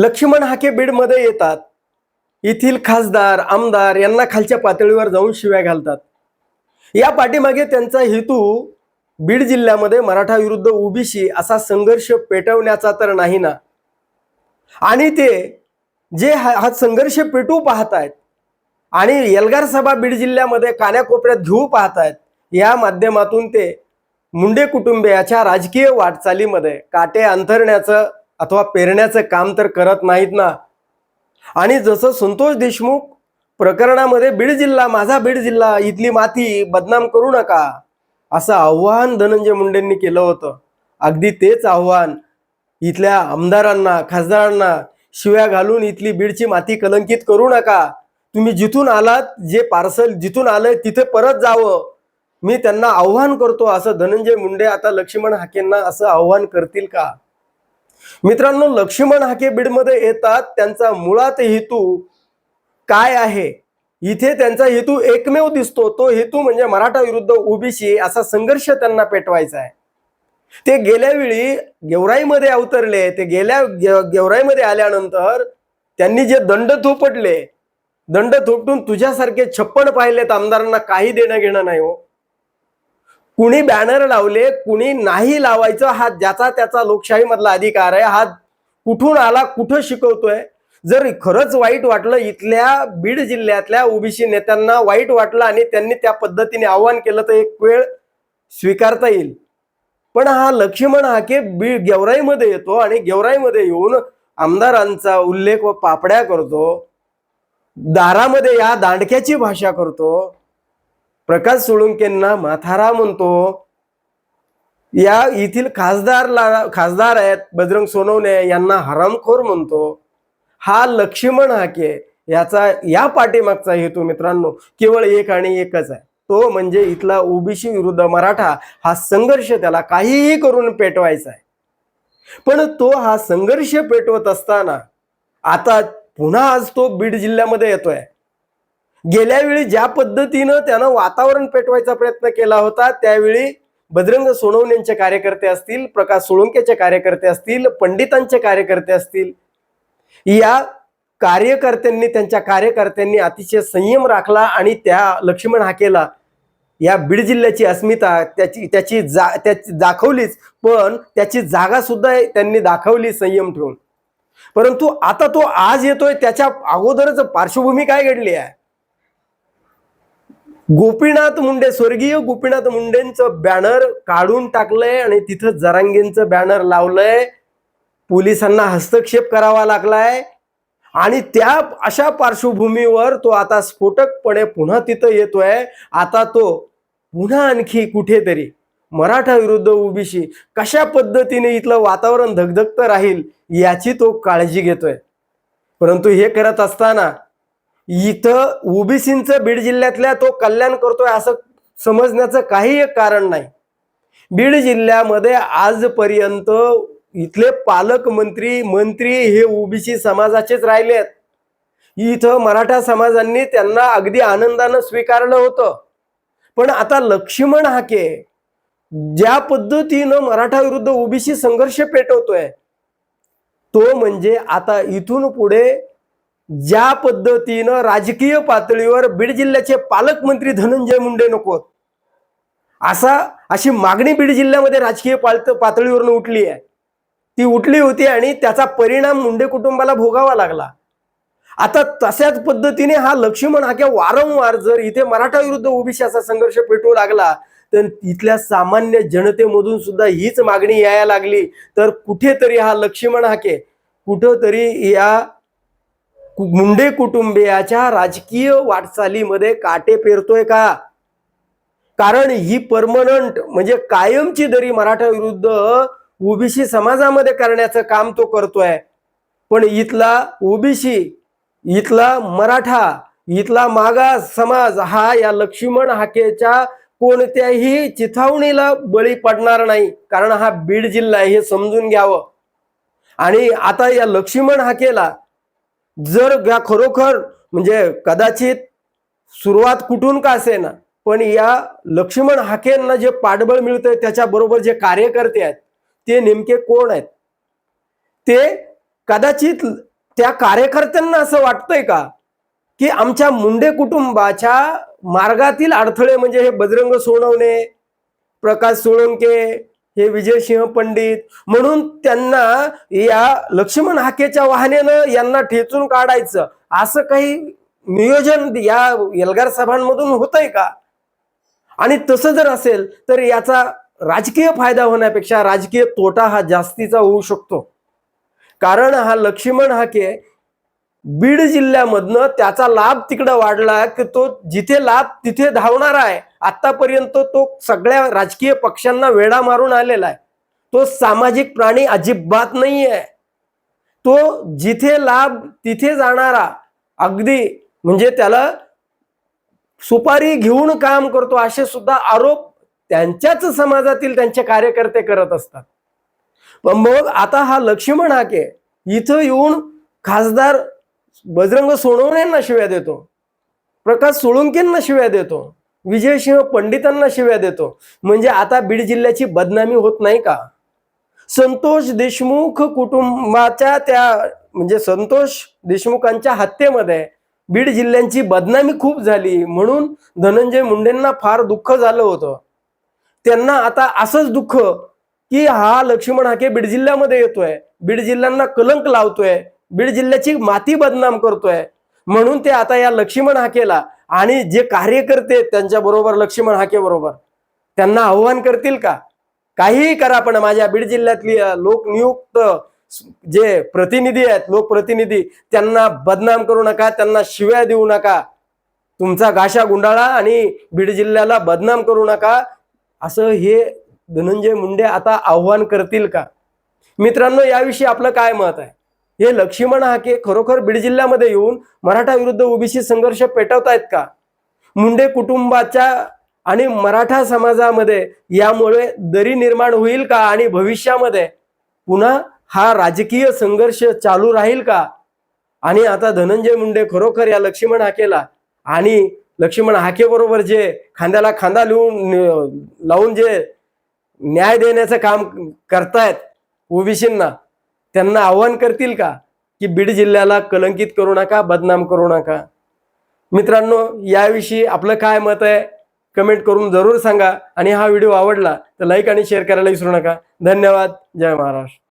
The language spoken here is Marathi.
लक्ष्मण हाके बीडमध्ये येतात. येथील खासदार आमदार यांना खालच्या पातळीवर जाऊन शिव्या घालतात. या पाठीमागे त्यांचा हेतू बीड जिल्ह्यामध्ये मराठा विरुद्ध ओबीसी असा संघर्ष पेटवण्याचा तर नाही ना. आणि ते जे हा हा संघर्ष पाहत पाहतायत आणि एल्गार सभा बीड जिल्ह्यामध्ये कान्याकोपऱ्यात घेऊ पाहतायत या माध्यमातून ते मुंडे कुटुंबियाच्या राजकीय वाटचालीमध्ये काटे अंथरण्याचं अथवा पेरण्याचं काम तर करत नाहीत ना. आणि जसं संतोष देशमुख प्रकरणामध्ये बीड जिल्हा माझा बीड जिल्हा इथली माती बदनाम करू नका असं आव्हान धनंजय मुंडेंनी केलं होतं. अगदी तेच आव्हान इथल्या आमदारांना खासदारांना शिव्या घालून इथली बीडची माती कलंकित करू नका. तुम्ही जिथून आलात जे पार्सल जिथून आलंय तिथे परत जावं. मी त्यांना आव्हान करतो असं धनंजय मुंडे आता लक्ष्मण हाकेंना असं आव्हान करतील का? मित्रांनो लक्ष्मण हाके बीडमध्ये येतात. त्यांचा मुळात हेतू काय आहे? इथे त्यांचा हेतू एकमेव दिसतो. तो हेतू म्हणजे मराठा विरुद्ध ओबीसी असा संघर्ष त्यांना पेटवायचा आहे. ते गेल्या वेळी गेवराईमध्ये अवतरले. ते गेल्या गेवराईमध्ये आल्यानंतर त्यांनी जे दंड थोपटले दंड थोपटून तुझ्यासारखे छप्पन पाहिलेत आमदारांना काही देणं घेणं नाही हो. कुणी बॅनर लावले कुणी नाही लावायचं हा ज्याचा त्याचा लोकशाहीमधला अधिकार आहे हा कुठून आला कुठं शिकवतोय? जर खरंच वाईट वाटलं इथल्या बीड जिल्ह्यातल्या ओबीसी नेत्यांना वाईट वाटलं आणि त्यांनी त्या पद्धतीने आव्हान केलं तर एक वेळ स्वीकारता येईल. पण हा लक्ष्मण हाके बीड गेवराईमध्ये येतो आणि गेवराईमध्ये येऊन आमदारांचा उल्लेख व पापड्या करतो दारामध्ये या दांडक्याची भाषा करतो प्रकाश सोळुंकेंना माथारा म्हणतो. या येथील खासदारला खासदार आहेत बजरंग सोनवणे यांना हरामखोर म्हणतो. हा लक्ष्मण हाके याचा या पाठीमागचा हेतू मित्रांनो केवळ एक आणि एकच आहे. तो म्हणजे इथला ओबीसी विरुद्ध मराठा हा संघर्ष त्याला काहीही करून पेटवायचा आहे. पण तो हा संघर्ष पेटवत असताना आता पुन्हा आज तो बीड जिल्ह्यामध्ये येतोय. गेल्या वेळी ज्या पद्धतीनं त्यानं वातावरण पेटवायचा प्रयत्न केला होता त्यावेळी बजरंग सोनवणेंचे कार्यकर्ते असतील प्रकाश सोळंकेचे कार्यकर्ते असतील पंडितांचे कार्यकर्ते असतील या कार्यकर्त्यांनी त्यांच्या कार्यकर्त्यांनी अतिशय संयम राखला आणि त्या लक्ष्मण हाकेला या बीड जिल्ह्याची अस्मिता त्याची त्याची जा त्याची दाखवलीच पण त्याची जागा सुद्धा त्यांनी दाखवली संयम ठेवून. परंतु आता तो आज येतोय त्याच्या अगोदरच पार्श्वभूमी काय घडली आहे? गोपीनाथ मुंडे स्वर्गीय गोपीनाथ मुंडेंचं बॅनर काढून टाकलंय आणि तिथं जरांगेंचं बॅनर लावलंय. पोलिसांना हस्तक्षेप करावा लागलाय. आणि त्या अशा पार्श्वभूमीवर तो आता स्फोटकपणे पुन्हा तिथं येतोय. आता तो पुन्हा आणखी कुठेतरी मराठा विरुद्ध ओबीसी कशा पद्धतीने इथलं वातावरण धगधगतं राहील याची तो काळजी घेतोय. परंतु हे करत असताना इथं ओबीसींचं बीड जिल्ह्यातल्या तो कल्याण करतोय असं समजण्याचं काही एक कारण नाही. बीड जिल्ह्यामध्ये आजपर्यंत इथले पालकमंत्री मंत्री हे ओबीसी समाजाचेच राहिले आहेत. इथं मराठा समाजांनी त्यांना अगदी आनंदानं स्वीकारलं होतं. पण आता लक्ष्मण हाके ज्या पद्धतीनं मराठा विरुद्ध ओबीसी संघर्ष पेटवतोय तो म्हणजे आता इथून पुढे ज्या पद्धतीनं राजकीय पातळीवर बीड जिल्ह्याचे पालकमंत्री धनंजय मुंडे नकोत असा अशी मागणी बीड जिल्ह्यामध्ये राजकीय पालत पातळीवरून उठली आहे. ती उठली होती आणि त्याचा परिणाम मुंडे कुटुंबाला भोगावा लागला. आता तशाच पद्धतीने हा लक्ष्मण हाके वारंवार जर इथे मराठा विरुद्ध ओबीसी असा संघर्ष पेटवू लागला तर तिथल्या सामान्य जनतेमधून सुद्धा हीच मागणी यायला लागली. तर कुठेतरी हा लक्ष्मण हाके कुठंतरी या मुंडे कुटुंबियाच्या राजकीय वाटचालीमध्ये काटे पेरतोय का? कारण ही परमनंट म्हणजे कायमची दरी मराठा विरुद्ध ओबीसी समाजामध्ये करण्याचं काम तो करतोय. पण इथला ओबीसी इथला मराठा इथला मागास समाज हा या लक्ष्मण हाकेच्या कोणत्याही चिथावणीला बळी पडणार नाही. कारण हा बीड जिल्हा आहे हे समजून घ्यावं. आणि आता या लक्ष्मण हाकेला जर या खरोखर म्हणजे कदाचित सुरुवात कुठून का असे ना पण या लक्ष्मण हाकेंना जे पाठबळ मिळतंय त्याच्याबरोबर जे कार्यकर्ते आहेत ते नेमके कोण आहेत? ते कदाचित त्या कार्यकर्त्यांना असं वाटतंय का की आमच्या मुंडे कुटुंबाच्या मार्गातील अडथळे म्हणजे हे बजरंग सोनवणे प्रकाश सोळंके हे विजयसिंह पंडित. म्हणून त्यांना या लक्ष्मण हाकेच्या वाहनेनं यांना ठेचून काढायचं. असं काही नियोजन या एल्गार सभांमधून होतंय का? आणि तसं जर असेल तर याचा राजकीय फायदा होण्यापेक्षा राजकीय तोटा हा जास्तीचा होऊ शकतो. कारण हा लक्ष्मण हाके बीड जिल्ह्यामधनं त्याचा लाभ तिकडं वाढला की तो जिथे लाभ तिथे धावणार आहे आतापर्यंत तो सगळ्या राजकीय पक्षांना वेडा मारून आलेला आहे. तो सामाजिक प्राणी अजिबात नाही आहे तो जिथे लाभ तिथे जाणारा अगदी म्हणजे त्याला सुपारी घेऊन काम करतो असे सुद्धा आरोप त्यांच्याच समाजातील त्यांचे कार्यकर्ते करत असतात. पण मग आता हा लक्ष्मण हाके इथं येऊन खासदार बजरंग सोनवणेंना शिव्या देतो. प्रकाश सोळुंकेंना शिव्या देतो. विजयसिंह पंडितांना शिव्या देतो. म्हणजे आता बीड जिल्ह्याची बदनामी होत नाही का? संतोष देशमुख कुटुंबाच्या त्या म्हणजे संतोष देशमुखांच्या हत्येमध्ये बीड जिल्ह्यांची बदनामी खूप झाली. म्हणून धनंजय मुंडेंना फार दुःख झालं होतं. त्यांना आता असंच दुःख की हा लक्ष्मण हाके बीड जिल्ह्यामध्ये येतोय. बीड जिल्ह्यांना कलंक लावतोय. बीड जिल्ह्याची माती बदनाम करतोय. म्हणून ते आता या लक्ष्मण हाकेला आणि जे कार्यकर्ते त्यांच्या बरोबर लक्ष्मण हाके बरोबर त्यांना आव्हान करतील का? काहीही करा पण माझ्या बीड जिल्ह्यातली लोकनियुक्त जे प्रतिनिधी आहेत लोकप्रतिनिधी त्यांना बदनाम करू नका त्यांना शिव्या देऊ नका. तुमचा गाशा गुंडाळा आणि बीड जिल्ह्याला बदनाम करू नका. असं हे धनंजय मुंडे आता आव्हान करतील का? मित्रांनो याविषयी आपलं काय मत आहे? हे लक्ष्मण हाके खरोखर बीड जिल्ह्यामध्ये येऊन मराठा विरुद्ध ओबीसी संघर्ष पेटवतायत का? मुंडे कुटुंबाच्या आणि मराठा समाजामध्ये यामुळे दरी निर्माण होईल का आणि भविष्यामध्ये पुन्हा हा राजकीय संघर्ष चालू राहील का? आणि आता धनंजय मुंडे खरोखर या लक्ष्मण हाकेला आणि लक्ष्मण हाके बरोबर जे खांद्याला खांदा लिहून लावून जे न्याय देण्याचं काम करतायत ओबीसींना त्यांना आव्हान करतील का? की बीड जिल्ह्याला कलंकित करू नका बदनाम करू नका. मित्रांनो याविषयी आपलं काय मत आहे कमेंट करून जरूर सांगा. आणि हा व्हिडिओ आवडला तर लाईक आणि शेअर करायला विसरू नका. धन्यवाद. जय महाराष्ट्र.